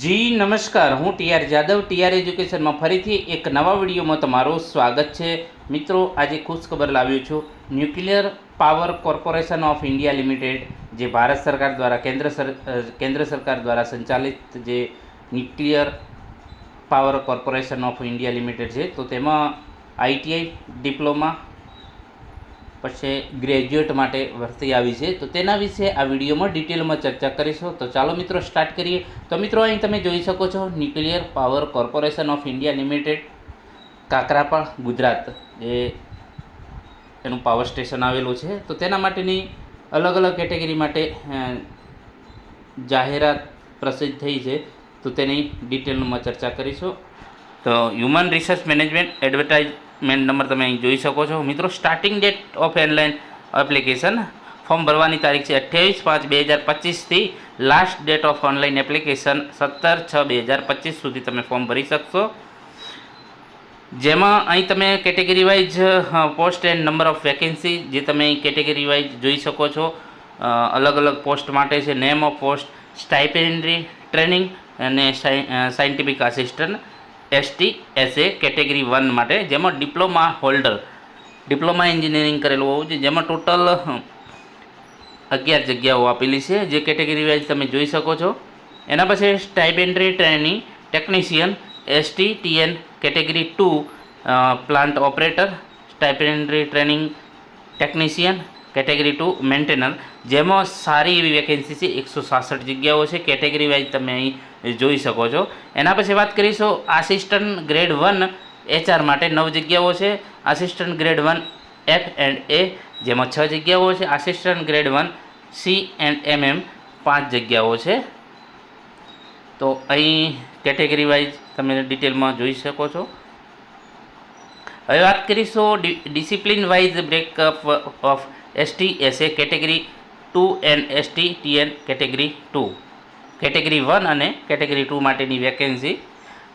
જી, નમસ્કાર. હું T R Jadav T R એજ્યુકેશનમાં ફરીથી એક નવા વિડીયોમાં તમારું સ્વાગત છે. મિત્રો, આજે ખુશ ખબર લાવ્યો છું. Nuclear power corporation of India limited, જે ભારત સરકાર દ્વારા કેન્દ્ર સર કેન્દ્ર સરકાર દ્વારા સંચાલિત જે nuclear power corporation of India limited છે, તો તેમાં આઈટીઆઈ ડિપ્લોમા પછી ગ્રેજ્યુએટ માટે ભરતી આવી છે. તો તેના વિશે આ વિડીયોમાં ડિટેલમાં ચર્ચા કરીશું. તો ચાલો મિત્રો સ્ટાર્ટ કરીએ. તો મિત્રો અહીં તમે જોઈ શકો છો nuclear power corporation of India limited Kakrapar, Gujarat. એ એનું પાવર સ્ટેશન આવેલું છે. તો તેના માટેની અલગ અલગ કેટેગરી માટે જાહેરાત પ્રસિદ્ધ થઈ છે. તો તેની ડિટેલમાં ચર્ચા કરીશું. તો human research management advertisement number તમે અહીં જોઈ શકો છો. મિત્રો starting date of online application form ભરવાની તારીખ છે અઠ્યાવીસ પાંચ બે હજાર પચીસથી last date of online application સત્તર છ બે હજાર પચીસ સુધી તમે ફોર્મ ભરી શકશો. જેમાં અહીં તમે category wise post and number of vacancy જે તમે અહીં કેટેગરી વાઇઝ જોઈ શકો છો. અલગ અલગ પોસ્ટ માટે છે. Name of post stipendiary training અને scientific assistant ST SA category one માટે, જેમાં ડિપ્લોમા હોલ્ડર, ડિપ્લોમા એન્જિનિયરિંગ કરેલું હોવું જોઈએ, જેમાં ટોટલ અગિયાર જગ્યાઓ આપેલી છે. જે કેટેગરી વાઇઝ તમે જોઈ શકો છો. એના પછી stipendiary training technician ST TN category two plant operator stipendiary training, technician category two maintainer. જેમાં સારી એવી વેકેન્સી છે, એકસો સાસઠ જગ્યાઓ છે. કેટેગરી વાઇઝ તમે અહીં જોઈ શકો છો. એના પછી વાત કરીશું આસિસ્ટન્ટ ગ્રેડ વન એચઆર માટે નવ જગ્યાઓ છે. Assistant grade one F and A જેમાં છ જગ્યાઓ છે. Assistant grade one C and M M પાંચ જગ્યાઓ છે. તો અહીં કેટેગરી વાઇઝ તમે ડિટેલમાં જોઈ શકો છો. હવે વાત કરીશું discipline wise breakup of ST SA category two and ST TN category two category one અને કેટેગરી ટુ માટેની વેકેન્સી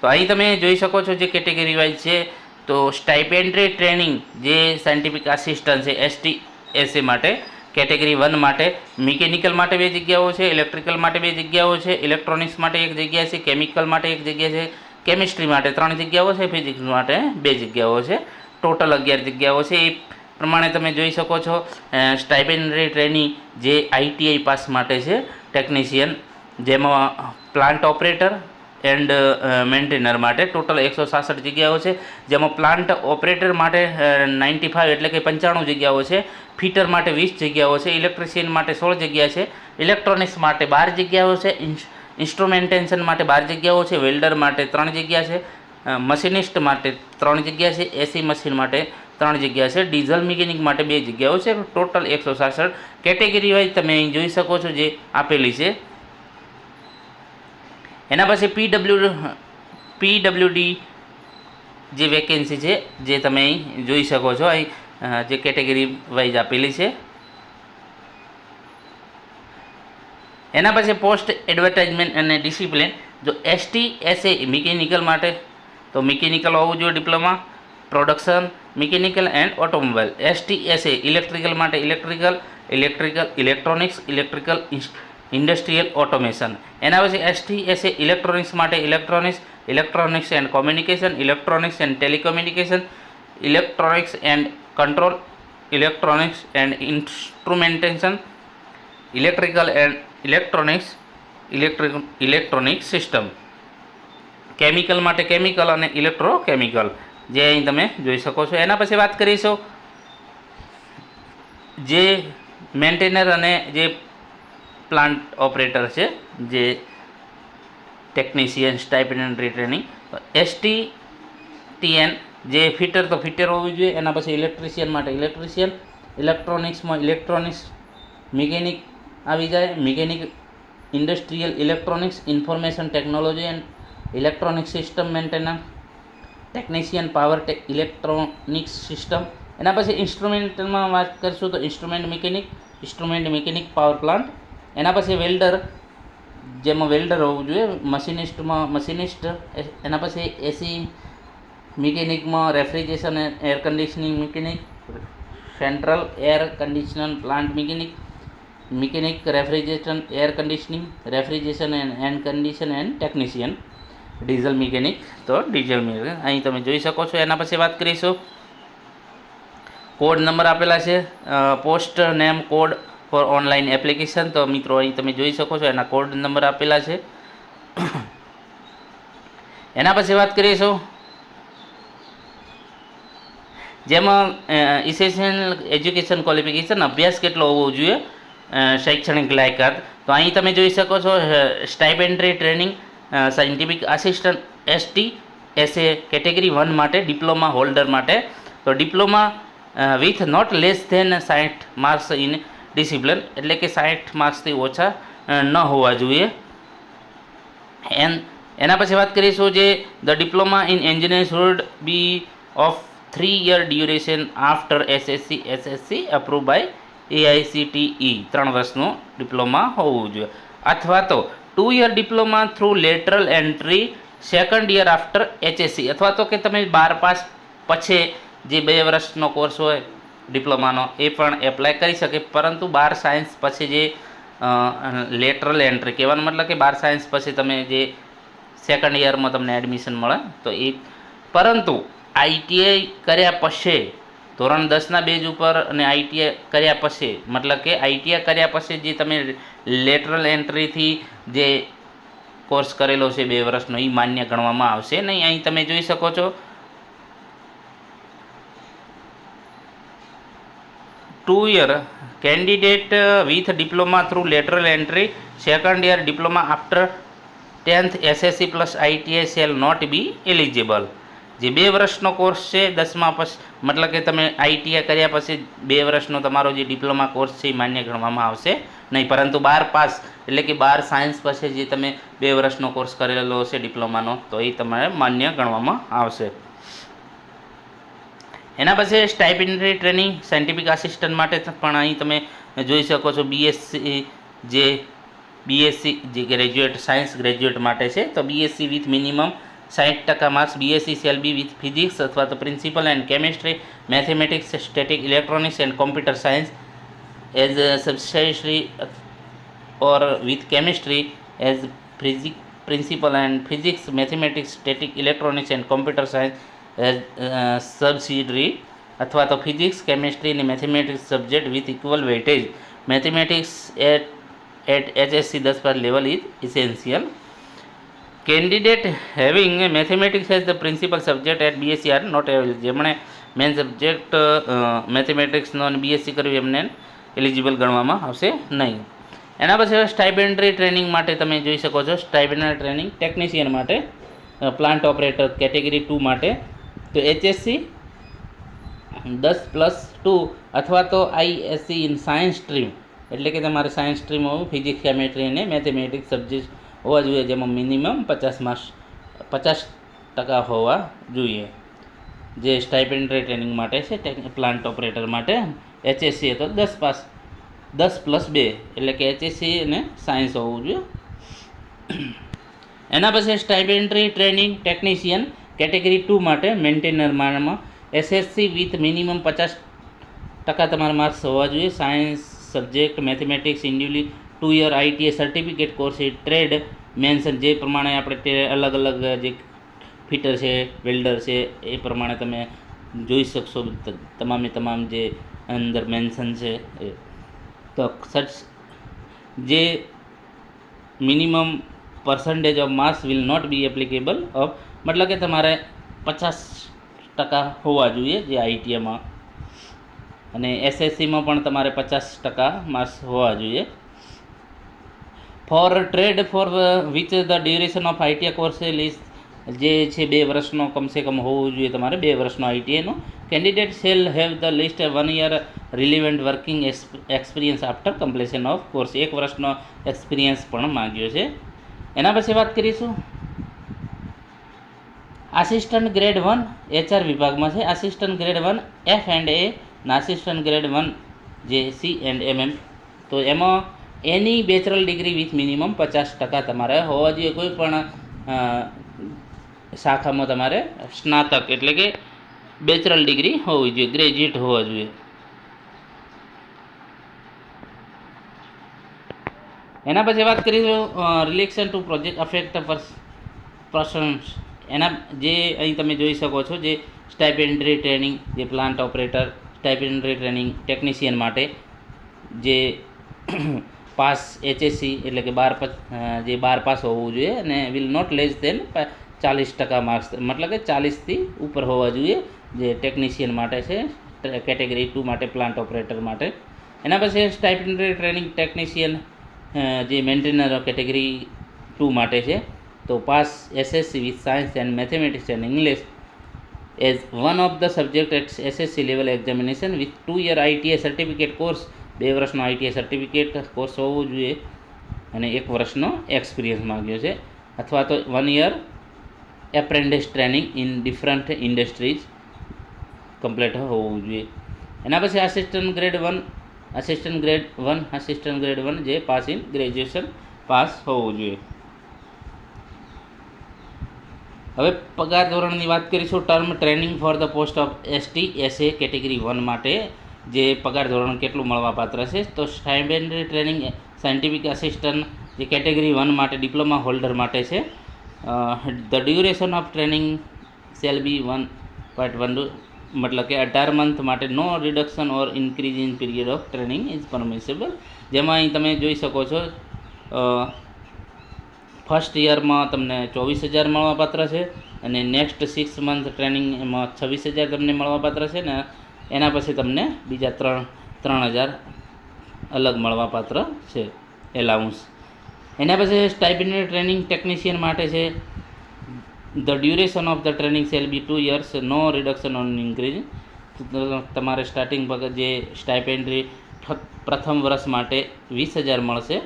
તો અહીં તમે જોઈ શકો છો જે કેટેગરી વાઇઝ છે, તો સ્ટાઇપેન્ડ્રી ટ્રેનિંગ જે સાયન્ટિફિક આસિસ્ટન્ટ છે એસટી એસએ માટે કેટેગરી વન માટે મિકેનિકલ માટે બે જગ્યાઓ છે ઇલેક્ટ્રિકલ માટે બે જગ્યાઓ છે ઇલેક્ટ્રોનિક્સ માટે એક જગ્યા છે કેમિકલ માટે એક જગ્યા છે કેમિસ્ટ્રી માટે ત્રણ જગ્યાઓ છે ફિઝિક્સ માટે બે જગ્યાઓ છે. ટોટલ અગિયાર જગ્યાઓ છે. એ પ્રમાણે તમે જોઈ શકો છો સ્ટાઇપેન્ડરી ટ્રેનિંગ જે આઈટીઆઈ પાસ માટે છે ટેકનિશિયન જેમાં પ્લાન્ટ ઓપરેટર એન્ડ મેન્ટેનર માટે ટોટલ એકસો સાસઠ જગ્યાઓ છે, જેમાં પ્લાન્ટ ઓપરેટર માટે નાઇન્ટી ફાઇવ એટલે કે પંચાણું જગ્યાઓ છે ફીટર માટે વીસ જગ્યાઓ છે ઇલેક્ટ્રિશિયન માટે સોળ જગ્યા છે ઇલેક્ટ્રોનિક્સ માટે બાર જગ્યાઓ છે ઇન્સ્ટ્રુમેન્ટેશન માટે બાર જગ્યાઓ છે વેલ્ડર માટે ત્રણ જગ્યા છે મશીનિસ્ટ માટે ત્રણ જગ્યા છે એસી મશીન માટે ત્રણ જગ્યા છે. ડીઝલ મિકેનિક માટે બે જગ્યાઓ છે. ટોટલ એકસો સાસઠ કેટેગરી વાઇઝ તમે અહીં જોઈ શકો છો જે આપેલી છે. એના પછી પીડબ્લ્યુ, પીડબ્લ્યુડી જે વેકેન્સી છે, જે તમે અહીં જોઈ શકો છો. અહીં જે કેટેગરી વાઇઝ આપેલી છે. એના પછી પોસ્ટ એડવર્ટાઇઝમેન્ટ અને ડિસિપ્લિન. જો એસટી એસએ મિકેનિકલ માટે, તો મિકેનિકલ હોવું જોઈએ diploma. Production mechanical and automobile STSA electrical માટે electrical electrical electronics electrical industrial automation એના પછી એસટીએસએ ઇલેક્ટ્રોનિક્સ માટે electronics electronics and communication electronics and telecommunication electronics and control electronics and instrumentation electrical and electronics electric electronic system chemical માટે chemical અને electrochemical જે અહીં તમે જોઈ શકો છો. એના પછી વાત કરીશું જે મેન્ટેનર અને જે પ્લાન્ટ ઓપરેટર છે, જે technician stipendiary training. ST TN જે ફિટર તો ફિટર હોવું જોઈએ, એના પછી ઇલેક્ટ્રિશિયન માટે ઇલેક્ટ્રિશિયન. ઇલેક્ટ્રોનિક્સમાં ઇલેક્ટ્રોનિક્સ મિકેનિક આવી જાય. Mechanic industrial electronics, information technology and electronic system maintenance. Technician power tech electronics system એના પછી ઇન્સ્ટ્રુમેન્ટમાં વાત કરીશું તો instrument mechanic instrument mechanic power plant એના પછી વેલ્ડર જેમાં વેલ્ડર હોવું જોઈએ મશીનિસ્ટમાં મશીનિસ્ટ એના પછી AC મિકેનિકમાં refrigeration air conditioning mechanic central air conditioner plant mechanic mechanic refrigeration air conditioning refrigeration and and condition and technician diesel mechanic. તો diesel mechanic. અહીં તમે જોઈ શકો છો, એના પછી વાત કરીશું. કોડ નંબર આપેલા છે post name code for online application. તો મિત્રો, અહીં તમે જોઈ શકો છો, એના કોડ નંબર આપેલા છે. એના પછી વાત કરીશું. જેમાં ઇસેન્શિયલ એજ્યુકેશન ક્વોલિફિકેશન અભ્યાસ કેટલો હોવો જોઈએ શૈક્ષણિક લાયકાત. તો અહીં તમે જોઈ શકો છો stipendiary training scientific assistant ST SA category one માટે ડિપ્લોમા હોલ્ડર માટે. તો diploma with not less than સાઠ માર્ક્સ ઇન ડિસિપ્લિન એટલે કે સાઠ માર્ક્સથી ઓછા ન હોવા જોઈએ. એન, એના પછી વાત કરીશું જે the diploma in engineering should be of three year duration after SSC SSC approve by AICTE. ત્રણ વર્ષનું ડિપ્લોમા હોવું જોઈએ. અથવા તો two year diploma through lateral entry second year after HSC અથવા તો કે તમે બાર પાસ પછી જે બે વર્ષનો કોર્સ હોય, ડિપ્લોમાનો, એ પણ એપ્લાય કરી શકે. પરંતુ બાર સાયન્સ પછી જે લેટરલ એન્ટ્રી કહેવાનો મતલબ કે બાર સાયન્સ પછી તમે જે સેકન્ડ યરમાં તમને એડમિશન મળે તો એ. પરંતુ આઈટીઆઈ કર્યા પછી ધોરણ દસના બેજ ઉપર અને આઈટીઆઈ કર્યા પછી, મતલબ કે આઈટીઆઈ કર્યા પછી જે તમે લેટરલ એન્ટ્રીથી જે કોર્સ કરેલો છે બે વર્ષનો એ માન્ય ગણવામાં આવશે નહીં? અહીં તમે જોઈ શકો છો. Two year candidate with diploma through lateral entry second year diploma after tenth SSC plus ITI shall not be eligible જે બે વર્ષનો કોર્સ છે, દસમા પછી મતલબ કે તમે આઈટીઆઈ કર્યા પછી બે વર્ષનો તમારો જે ડિપ્લોમા કોર્સ છે એ માન્ય ગણવામાં આવશે નહીં, પરંતુ બાર પાસ, એટલે કે બાર સાયન્સ પછી જે તમે બે વર્ષનો કોર્સ કરેલો હશે ડિપ્લોમાનો, તો એ તમારે માન્ય ગણવામાં આવશે. એના પછી સ્ટાઇપેન્ડરી ટ્રેનિંગ, સાયન્ટિફિક આસિસ્ટન્ટ માટે પણ અહીં તમે જોઈ શકો છો બીએસસી જે બીએસસી જે ગ્રેજ્યુએટ, સાયન્સ ગ્રેજ્યુએટ માટે છે, તો બીએસસી વિથ મિનિમમ સાઠ ટકા marks BSc shall be with physics અથવા તો principal and chemistry mathematics static electronics and computer science as subsidiary or with chemistry as physic principal and physics mathematics static electronics and computer science subsidiary અથવા તો physics chemistry અને mathematics subject with equal weightage mathematics at at HSC દસ પર level is essential candidate having mathematics as the principal subject at BSc are not available. જેમણે main subject મેથેમેટિક્સનો અને BSc કર્યું, એમને એલિજિબલ ગણવામાં આવશે નહીં. એના પછી સ્ટાઇબેન્ડરી ટ્રેનિંગ માટે તમે જોઈ શકો છો. સ્ટાઇબેન્ડરી ટ્રેનિંગ ટેકનિશિયન માટે પ્લાન્ટ ઓપરેટર કેટેગરી ટુ માટે. તો એચએસસી દસ પ્લસ ટુ અથવા તો આઈએસસી ઇન સાયન્સ સ્ટ્રીમ. એટલે કે તમારે સાયન્સ સ્ટ્રીમ હોવું, ફિઝિક્સ કેમેસ્ટ્રી અને મેથેમેટિક્સ સબ્જેક્ટ હોવા જોઈએ, જેમાં મિનિમમ પચાસ માર્ક્સ પચાસ ટકા હોવા જોઈએ. જે સ્ટાઇપેન્ડરી ટ્રેનિંગ માટે છે પ્લાન્ટ ઓપરેટર માટે એચએસસી તો દસ પાસ, દસ પ્લસ બે, એટલે કે એચએસસી અને સાયન્સ હોવું જોઈએ. એના પછી stipendiary training technician category two માટે મેન્ટેનરમાં એસએસસી વિથ મિનિમમ પચાસ ટકા તમારા માર્ક્સ હોવા જોઈએ. Science subject mathematics individually two year ITI certificate course છે ટ્રેડ મેન્શન જે પ્રમાણે આપણે અલગ અલગ જે ફિટર છે વેલ્ડર છે, એ પ્રમાણે તમે જોઈ શકશો. તમામે તમામ જે અંદર મેન્શન છે, એ. તો સચ જે minimum percentage of marks will not be applicable of મતલબ કે તમારે પચાસ ટકા હોવા જોઈએ જે આઈટીઆઈમાં અને એસએસસીમાં પણ તમારે પચાસ ટકા માર્ક્સ હોવા જોઈએ. For trade for which the duration of ITI course list જે છે બે વર્ષનો, કમસે કમ હોવું જોઈએ તમારે બે વર્ષનો આઈટીઆઈનો candidate shall have the list one year relevant working experience after completion of course એક વર્ષનો એક્સપિરિયન્સ પણ માંગ્યો છે. એના પછી વાત કરીશું. આસિસ્ટન્ટ ગ્રેડ વન એચઆર વિભાગમાં છે. Assistant grade one F and A અને આસિસ્ટન્ટ ગ્રેડ વન જે સી એન્ડ એમ એમ તો એમાં એની બેચરલ ડિગ્રી વિથ મિનિમમ પચાસ ટકા તમારે હોવા જોઈએ. કોઈ પણ શાખામાં તમારે સ્નાતક એટલે કે બેચરલ ડિગ્રી હોવી જોઈએ, ગ્રેજ્યુએટ હોવા જોઈએ. એના પછી વાત કરીશું relaxation to project affected persons. એના જે અહીં તમે જોઈ શકો છો, જે સ્ટાઇપેન્ડરી ટ્રેનિંગ, જે plant operator, stipendiary training technician માટે જે પાસ એચએસસી એટલે કે બાર જે બાર પાસ હોવું જોઈએ અને વિલ નોટ લેસ દેન ચાલીસ ટકા માર્ક્સ મતલબ કે ચાલીસથી ઉપર હોવા જોઈએ, જે ટેકનિશિયન માટે છે કેટેગરી ટુ માટે પ્લાન્ટ ઓપરેટર માટે. એના પછી સ્ટાઇપન્ડરી ટ્રેનિંગ ટેકનિશિયન જે મેન્ટેનર કેટેગરી ટુ માટે છે, તો pass SSC with science and mathematics and English as one of the subject at SSC level examination with two year ITI certificate course બે વર્ષનો ITI certificate course હોવો જોઈએ અને એક વર્ષનો એક્સપિરિયન્સ માંગ્યો છે. અથવા તો one year apprentice training in different industries complete હોવું જોઈએ. એના પછી assistant grade one assistant grade one assistant grade one જે પાસ ઇન ગ્રેજ્યુએશન પાસ હોવું જોઈએ. હવે પગાર ધોરણની વાત કરીશું. Term training for the post of ST SA category one માટે જે પગાર ધોરણ કેટલું મળવાપાત્ર છે. તો સ્ટાઇપેન્ડરી ટ્રેનિંગ સાયન્ટિફિક આસિસ્ટન્ટ જે કેટેગરી વન માટે ડિપ્લોમા હોલ્ડર માટે છે. The duration of training shall be one point one મતલબ કે અઢાર મંથ માટે no reduction or increase in period of training is permissible. જેમાં અહીં તમે જોઈ શકો છો ફર્સ્ટ યરમાં તમને ચોવીસ હજાર મળવાપાત્ર છે અને નેક્સ્ટ સિક્સ મંથ ટ્રેનિંગ એમાં છવ્વીસ હજાર તમને મળવાપાત્ર છે ને એના પછી તમને બીજા ત્રણ ત્રણ હજાર અલગ મળવાપાત્ર છે એલાઉન્સ એના પછી સ્ટાઇપેન્ડરી ટ્રેનિંગ ટેકનિશિયન માટે છે the duration of the training shall be two years no reduction on increase તમારે સ્ટાર્ટિંગ વખત જે સ્ટાઇપેન્ડરી પ્રથમ વર્ષ માટે વીસ હજાર મળશે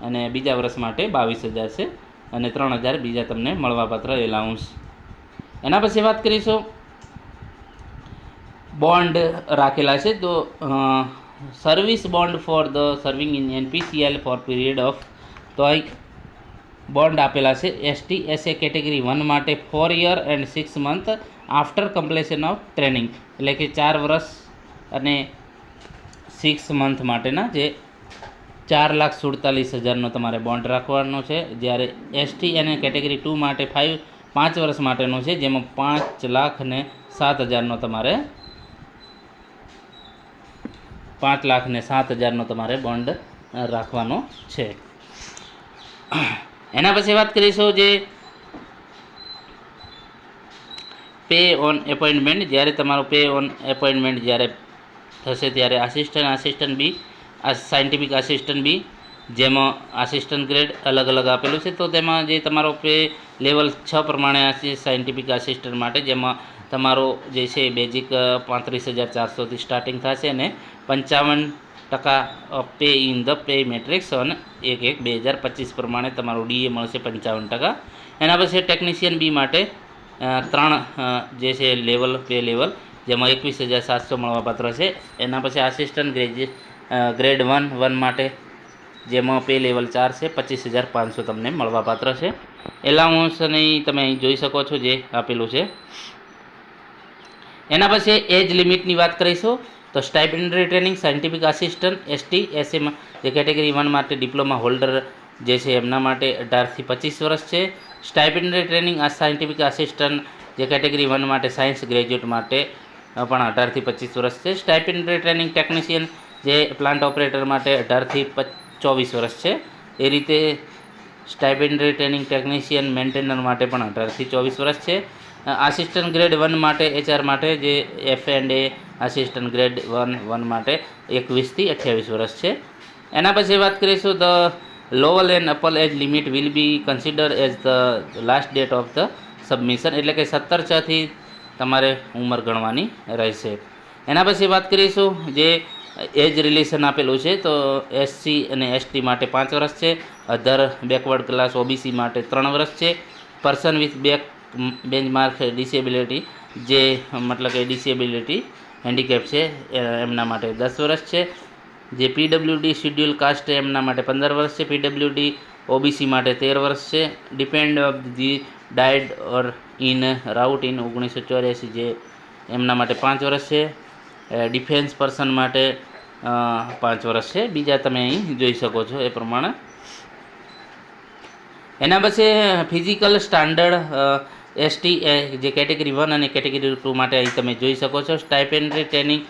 અને બીજા વર્ષ માટે બાવીસ હજાર છે અને ત્રણ હજાર બીજા તમને મળવાપાત્ર એલાઉન્સ એના પછી વાત કરીશું બોન્ડ રાખેલા છે. તો service bond for the serving in NPCL for period of તો એક બોન્ડ આપેલા છે. એસટી એસએ કેટેગરી વન માટે four year and six month after completion of training એટલે કે ચાર વર્ષ અને સિક્સ મંથ માટેના જે ચાર લાખ સુડતાલીસ હજારનો તમારે બોન્ડ રાખવાનો છે. જ્યારે એસટી અને કેટેગરી ટુ માટે ફાઇવ પાંચ વર્ષ માટેનો છે. જેમાં પાંચ લાખ ને સાત હજારનો તમારે પાંચ લાખ ને સાત હજારનો તમારે બોન્ડ રાખવાનો છે. એના પછી વાત કરીશું જે પે ઓન એપોઇન્ટમેન્ટ જ્યારે તમારું પે ઓન એપોઇન્ટમેન્ટ જ્યારે થશે ત્યારે આસિસ્ટન્ટ આસિસ્ટન્ટ બી, આ સાયન્ટિફિક આસિસ્ટન્ટ બી, જેમાં આસિસ્ટન્ટ ગ્રેડ અલગ અલગ આપેલું છે. તો તેમાં જે તમારો પે લેવલ છ પ્રમાણે હશે સાયન્ટિફિક આસિસ્ટન્ટ માટે, જેમાં તમારો જે છે બેઝિક પાંત્રીસ હજાર ચારસોથી સ્ટાર્ટિંગ થશે અને પંચાવન ટકા pay in the pay matrix અને એક એક બે હજાર પચીસ પ્રમાણે તમારું ડીએ મળશે પંચાવન ટકા. એના પછી ટેકનિશિયન બી માટે ત્રણ જે છે લેવલ પે લેવલ જેમાં એકવીસ હજાર સાતસો મળવાપાત્ર છે. એના પછી assistant graduate grade one one માટે જેમાં પે લેવલ ચાર છે, પચીસ હજાર પાંચસો તમને મળવાપાત્ર છે. એલાઉન્સની તમે અહીં જોઈ શકો છો જે આપેલું છે. એના પછી એજ લિમિટની વાત કરીશું. તો stipendiary training, scientific assistant ST એસએમાં જે કેટેગરી વન માટે ડિપ્લોમા હોલ્ડર જે છે એમના માટે અઢારથી પચીસ વર્ષ છે. સ્ટાઇપેન્ડરી ટ્રેનિંગ, આ સાયન્ટિફિક આસિસ્ટન્ટ જે કેટેગરી વન માટે સાયન્સ ગ્રેજ્યુએટ માટે પણ અઢારથી પચીસ વર્ષ છે. સ્ટાઇપેન્ડરી ટ્રેનિંગ ટેકનિશિયન જે પ્લાન્ટ ઓપરેટર માટે અઢારથી ચોવીસ વર્ષ છે. એ રીતે સ્ટાઇપેન્ડરી ટ્રેનિંગ ટેકનિશિયન મેન્ટેનર માટે પણ અઢારથી ચોવીસ વર્ષ છે. આસિસ્ટન્ટ ગ્રેડ વન માટે એચઆર માટે જે F and A assistant grade one one માટે એકવીસથી અઠ્યાવીસ વર્ષ છે. એના પછી વાત કરીશું the lower and upper age limit will be consider as the last date of the submission એટલે કે સત્તર છથી તમારે ઉંમર ગણવાની રહેશે. એના પછી વાત કરીશું જે એજ રિલેશન આપેલું છે, તો એસસી અને એસટી માટે પાંચ વર્ષ છે અધર બેકવર્ડ ક્લાસ ઓબીસી માટે ત્રણ વર્ષ છે person with back benchmark disability, જે મતલબ કે ડિસેબિલિટી હેન્ડીકેપ છે એમના માટે દસ વર્ષ છે. જે પીડબ્લ્યુડી શિડ્યુલ કાસ્ટ એમના માટે પંદર વર્ષ છે. પીડબ્લ્યુડી ઓબીસી માટે તેર વર્ષ છે. Depend of the died or in riot in ઓગણીસો ચોર્યાસી, જે એમના માટે પાંચ વર્ષ છે. ડિફેન્સ પર્સન માટે પાંચ વર્ષ છે. બીજા તમે અહીં જોઈ શકો છો એ પ્રમાણે. એના પછી ફિઝિકલ સ્ટાન્ડર્ડ એસટી જે કેટેગરી વન અને કેટેગરી ટુ માટે અહીં તમે જોઈ શકો છો. સ્ટાઇપેન્ડરી ટ્રેનિંગ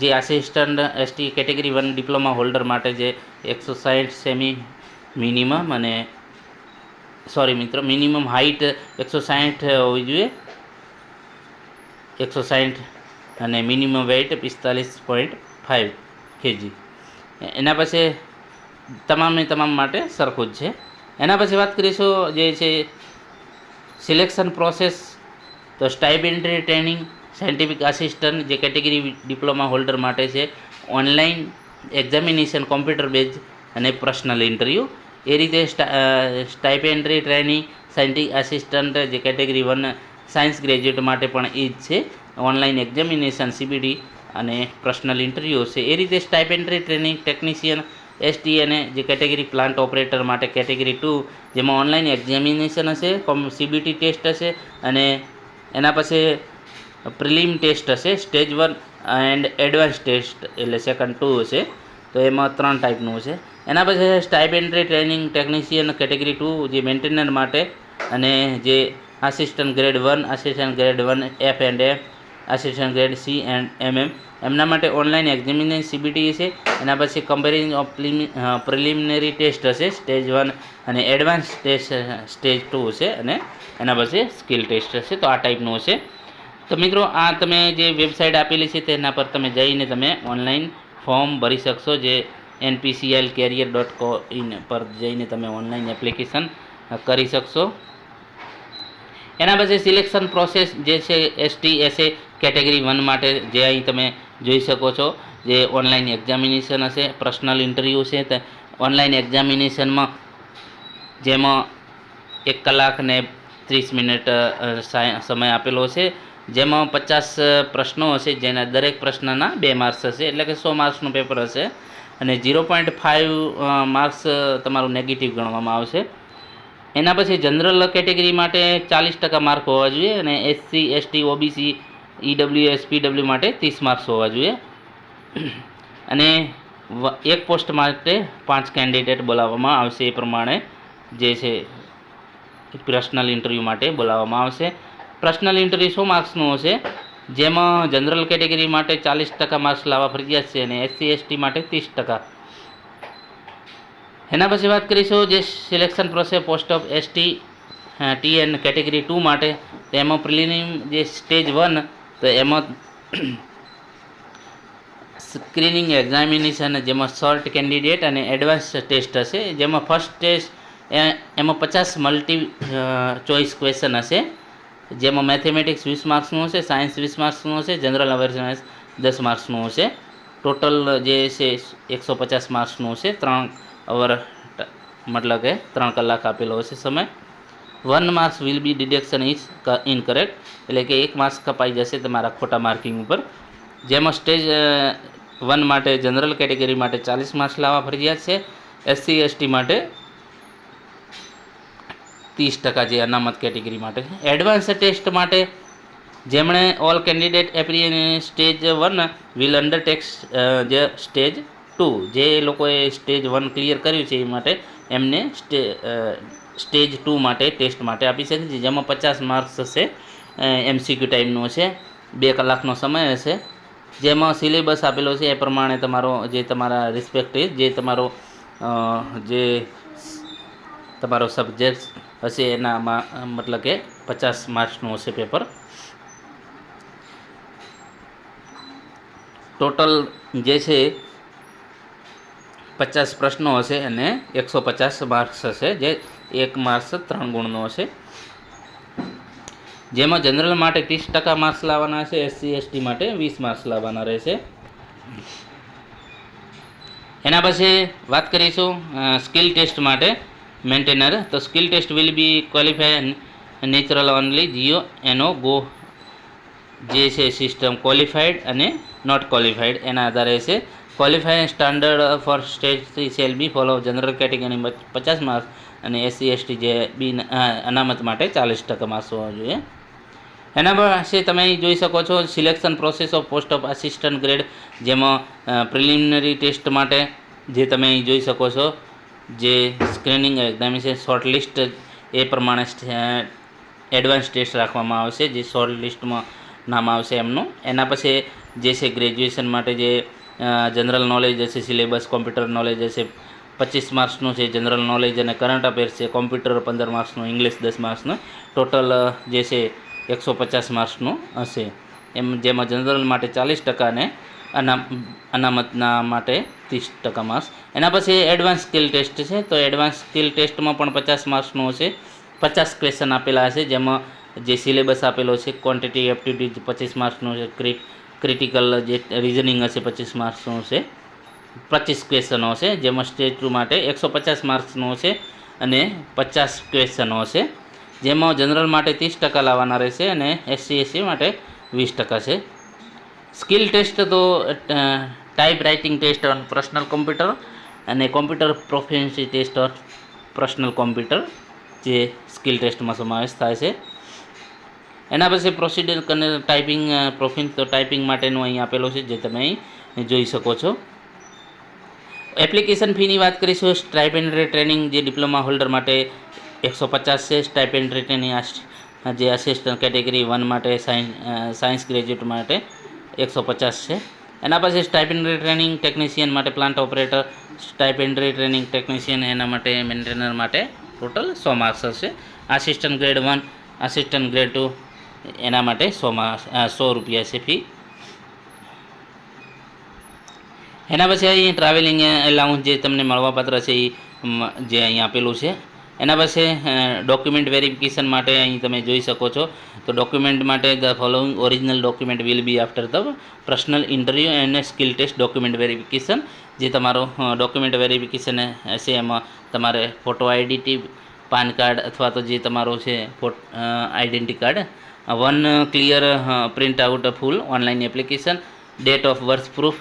જે assistant ST category one diploma holder માટે જે એકસો સાઠ સેમી મિનિમમ અને સોરી મિત્રો મિનિમમ હાઇટ એકસો સાઠ હોવી જોઈએ. એકસો સાઠ અને મિનિમમ વેઇટ પિસ્તાલીસ પોઈન્ટ ફાઇવ કેજી એના પછી તમામે તમામ માટે સરખું જ છે. એના પછી વાત કરીશું જે છે સિલેક્શન પ્રોસેસ, તો સ્ટાઇપેન્ડરી ટ્રેનિંગ, સાયન્ટિફિક આસિસ્ટન્ટ જે કેટેગરી ડિપ્લોમા હોલ્ડર માટે છે, ઓનલાઈન એક્ઝામિનેશન કોમ્પ્યુટર બેઝ અને પર્સનલ ઇન્ટરવ્યૂ. એ રીતે સ્ટાઇપેન્ડરી ટ્રેનિંગ, સાયન્ટિફિક આસિસ્ટન્ટ જે કેટેગરી વન સાયન્સ ગ્રેજ્યુએટ માટે પણ એ જ છે. ઓનલાઈન એક્ઝામિનેશન, સીબીડી અને પર્સનલ ઇન્ટરવ્યૂ છે. એ રીતે સ્ટાઇપેન્ડરી ટ્રેનિંગ ટેકનિશિયન એસટી અને જે કેટેગરી પ્લાન્ટ ઓપરેટર માટે કેટેગરી ટુ જેમાં ઓનલાઈન એક્ઝામિનેશન હશે કોમ સીબીટી ટેસ્ટ હશે અને એના પછી પ્રિલિમ ટેસ્ટ હશે stage one and advance test એટલે સેકન્ડ ટુ હશે. તો એમાં ત્રણ ટાઈપનું હશે. એના પછી stipendiary training technician category two જે મેન્ટેનર માટે અને જે assistant grade one assistant grade one F and F assistant grade C and M M એમના માટે ઓનલાઈન એક્ઝામિનેશન સીબીટી છે. એના પછી કમ્પેરિઝન ઓફ પ્રિલિમિનરી ટેસ્ટ હશે સ્ટેજ વન અને એડવાન્સ ટેસ્ટ સ્ટેજ ટુ હશે અને એના પછી સ્કિલ ટેસ્ટ હશે. તો આ ટાઈપનું હશે. તો મિત્રો, આ તમે જે વેબસાઇટ આપેલી છે તેના પર તમે જઈને તમે ઓનલાઈન ફોર્મ ભરી શકશો, જે NPCL career dot co in પર જઈને તમે ઓનલાઈન એપ્લિકેશન કરી શકશો. એના પછી સિલેક્શન પ્રોસેસ જે છે એસટી એસએ કેટેગરી વન માટે જે અહીં તમે જોઈ શકો છો, જે ઓનલાઈન એક્ઝામિનેશન હશે, પર્સનલ ઇન્ટરવ્યૂ છે, તે ઓનલાઈન એક્ઝામિનેશનમાં જેમાં એક કલાક ને ત્રીસ મિનિટ સમય આપેલો છે. જેમાં પચાસ પ્રશ્નો હશે, જેના દરેક પ્રશ્નના બે માર્ક્સ હશે, એટલે કે સો માર્ક્સનું પેપર હશે. અને ઝીરો પોઈન્ટ ફાઇવ માર્ક્સ તમારું નેગેટિવ ગણવામાં આવશે. એના પછી જનરલ કેટેગરી માટે ચાલીસ ટકા માર્ક હોવા જોઈએ અને SC, ST, OBC EWS PW માટે ત્રીસ માર્ક્સ હોવા જોઈએ. અને એક પોસ્ટ માટે પાંચ કેન્ડિડેટ બોલાવવામાં આવશે એ પ્રમાણે જે છે પર્સનલ ઇન્ટરવ્યૂ માટે બોલાવવામાં આવશે. પર્સનલ ઇન્ટરવ્યૂ સો માર્ક્સનું હશે? જેમાં જનરલ કેટેગરી માટે ચાલીસ ટકા માર્ક્સ લાવવા ફરજિયાત છે અને એસસી એસટી માટે ત્રીસ ટકા. એના પછી વાત કરીશું જે selection process post of ST T N category two માટે. તેમાં એમાં જે સ્ટેજ વન તો એમાં સ્ક્રીનિંગ એક્ઝામિનેશન જેમાં શોર્ટ કેન્ડિડેટ અને એડવાન્સ ટેસ્ટ હશે, જેમાં ફર્સ્ટ ટેસ્ટ એમાં પચાસ મલ્ટી ચોઇસ ક્વેશ્ચન હશે, જેમાં મેથેમેટિક્સ વીસ માર્ક્સનું હશે સાયન્સ વીસ માર્ક્સનું હશે જનરલ અવેરનેસ દસ માર્ક્સનું હશે. ટોટલ જે છે એકસો પચાસ માર્ક્સનું હશે, ત્રણ અવર મતલબ કે ત્રણ કલાક આપેલો હશે સમય. One marks will be deduction is incorrect એટલે કે એક માર્ક્સ કપાઈ જશે તમારા ખોટા માર્કિંગ ઉપર. જેમાં સ્ટેજ વન માટે જનરલ કેટેગરી માટે ચાલીસ માર્ક્સ લાવવા ફરજિયાત છે. એસસી એસટી માટે ત્રીસ ટકા જે અનામત કેટેગરી માટે એડવાન્સ ટેસ્ટ માટે જેમણે all candidate appearing stage one will undertakes જે સ્ટેજ ટુ જે લોકોએ સ્ટેજ વન ક્લિયર કર્યું છે એ માટે એમને સ્ટે સ્ટેજ ટુ માટે ટેસ્ટ માટે આપી શકે છે જેમાં પચાસ માર્ક્સ હશે એમસીક્યુ ટાઈમનું હશે બે કલાકનો સમય હશે. જેમાં સિલેબસ આપેલો છે એ પ્રમાણે તમારો જે તમારા રિસ્પેક્ટિવ જે તમારો જે તમારો સબ્જેક્ટ હશે એનામાં મતલબ કે પચાસ માર્ક્સનું હશે પેપર ટોટલ જે છે પચાસ પ્રશ્નો હશે અને એકસો પચાસ માર્ક્સ હશે. જે એક માર્ક્સ ત્રણ ગુણનો હશે. જેમાં જનરલ માટે ત્રીસ ટકા માર્ક્સ લાવવાના છે, એસસી, એસટી માટે વીસ માર્ક્સ લાવવાના રહેશે. એના પછી વાત કરીશું સ્કિલ ટેસ્ટ માટે મેન્ટેનર. તો skill test will be qualify natural only go, no, go, જે છે સિસ્ટમ ક્વોલિફાઈડ અને નોટ ક્વોલિફાઈડ એના આધારે છે. Qualified standard for stage shall be follow general category પચાસ માર્ક્સ અને એસસી એસટી જે બી અનામત માટે ચાલીસ ટકા માર્ક્સ હોવા જોઈએ. એના પછી તમે જોઈ શકો છો selection process of post of assistant grade જેમાં પ્રિલિમિનરી ટેસ્ટ માટે જે તમે જોઈ શકો છો, જે સ્ક્રીનિંગ એક્ઝામિનેશન શોર્ટ લિસ્ટ એ પ્રમાણે એડવાન્સ ટેસ્ટ રાખવામાં આવશે, જે શોર્ટ લિસ્ટમાં નામ આવશે એમનું. એના પછી જે છે ગ્રેજ્યુએશન માટે જે જનરલ નોલેજ હશે સિલેબસ કોમ્પ્યુટર નોલેજ હશે પચીસ માર્ક્સનું છે જનરલ નોલેજ અને કરંટ અફેર્સ છે કોમ્પ્યુટર પંદર માર્ક્સનું ઇંગ્લિશ દસ માર્ક્સનું ટોટલ જે છે એકસો પચાસ માર્ક્સનું હશે. એમ જેમાં જનરલ માટે ચાલીસ ટકાને અના અનામ, અનામતના માટે ત્રીસ ટકા માર્ક્સ. એના પછી એડવાન્સ સ્કિલ ટેસ્ટ છે, તો એડવાન્સ સ્કિલ ટેસ્ટમાં પણ પચાસ માર્ક્સનું હશે. પચાસ ક્વેશ્ચન આપેલા હશે, જેમાં જે સિલેબસ આપેલો છે ક્વોન્ટિટી એપ્ટિટ્યૂડ પચીસ માર્ક્સનું છે ક્રિ ક્રિટિકલ જે રિઝનિંગ હશે, પચીસ માર્ક્સનું હશે. પચીસ ક્વેશ્ચનો હશે જેમાં સ્ટેજ ટુ માટે એકસો પચાસ માર્ક્સનો હશે અને પચાસ ક્વેશ્ચનો હશે જેમાં જનરલ માટે ત્રીસ ટકા લાવવાના રહેશે અને એસસી એસસી માટે વીસ ટકા છે. સ્કિલ ટેસ્ટ તો type writing test on personal computer અને computer proficiency test on personal computer જે સ્કિલ ટેસ્ટમાં સમાવેશ થાય છે. એના પછી પ્રોસિડર અને ટાઈપિંગ પ્રોફિન તો ટાઈપિંગ માટેનું અહીં આપેલું છે, જે તમે અહીં જોઈ શકો છો. એપ્લિકેશન ફીની વાત કરીશું. સ્ટાઇપેન્ડરી ટ્રેનિંગ જે ડિપ્લોમા હોલ્ડર માટે એકસો પચાસ છે. સ્ટાઇપેન્ડરી ટ્રેનિંગ જે આસિસ્ટન્ટ કેટેગરી વન માટે સાયન્સ સાયન્સ ગ્રેજ્યુએટ માટે એકસો પચાસ છે. એના પછી સ્ટાઇપેન્ડરી ટ્રેનિંગ ટેકનિશિયન માટે plant operator stipendiary training technician એના માટે મેન્ટેનર માટે ટોટલ સો માર્ક્સ હશે. Assistant grade one assistant grade two એના માટે સો માર્ક્સ સો રૂપિયા છે ફી એના પછી અહીં ટ્રાવેલિંગ એલાઉન્સ જે તમને મળવાપાત્ર છે એ જે અહીં આપેલું છે. એના પછી ડોક્યુમેન્ટ વેરિફિકેશન માટે અહીં તમે જોઈ શકો છો. તો ડોક્યુમેન્ટ માટે the following original document will be after the personal interview and skill test document verification જે તમારો ડોક્યુમેન્ટ વેરિફિકેશન હશે એમાં તમારે ફોટો આઈડીટી પાન કાર્ડ અથવા તો જે તમારો છે identity card one clear print out full online application date of birth proof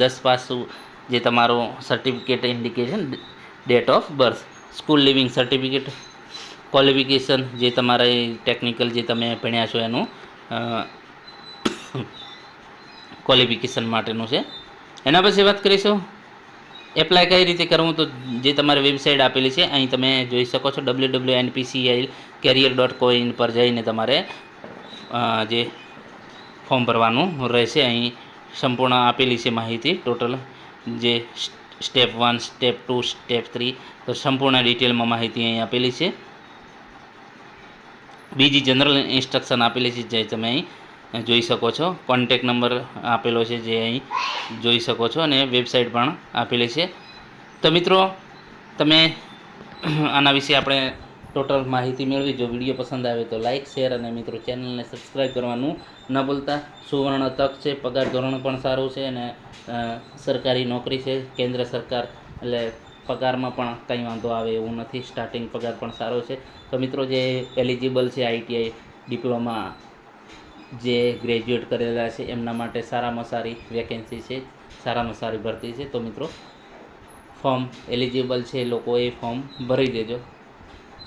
દસ પાસું જે તમારો certificate indication date of birth school leaving certificate qualification જે તમારે ટેકનિકલ જે તમે ભણ્યા છો એનું ક્વોલિફિકેશન માટેનું છે. એના પછી વાત કરીશું એપ્લાય કઈ રીતે કરવું તો જે તમારે વેબસાઇટ આપેલી છે, અહીં તમે જોઈ શકો છો W W NPCI career dot co in પર જઈને તમારે જે ફોર્મ ભરવાનું રહેશે અહીં. સંપૂર્ણ આપેલી છે માહિતી ટોટલ જે step one, step two, step three, તો સંપૂર્ણ ડિટેલમાં માહિતી અહીં આપેલી છે. બીજી જનરલ ઇન્સ્ટ્રક્શન આપેલી છે જે તમે અહીં જોઈ શકો છો. કોન્ટેક નંબર આપેલો છે જે અહીં જોઈ શકો છો અને વેબસાઇટ પણ આપેલી છે. તો મિત્રો, તમે આના વિશે આપણે ટોટલ માહિતી મેળવી. જો વીડિયો પસંદ આવે તો લાઇક શેર અને મિત્રો ચેનલને સબસ્ક્રાઈબ કરવાનું ન ભૂલતા. સુવર્ણ તક છે, પગાર ધોરણ પણ સારું છે અને સરકારી નોકરી છે. કેન્દ્ર સરકાર એટલે પગારમાં પણ કંઈ વાંધો આવે એવું નથી. સ્ટાર્ટિંગ પગાર પણ સારો છે. તો મિત્રો જે એલિજિબલ છે આઈટીઆઈ ડિપ્લોમા જે ગ્રેજ્યુએટ કરેલા છે, એમના માટે સારામાં સારી વેકેન્સી છે, સારામાં સારી ભરતી છે. તો મિત્રો ફોર્મ એલિજિબલ છે લોકો એ ફોર્મ ભરી દેજો.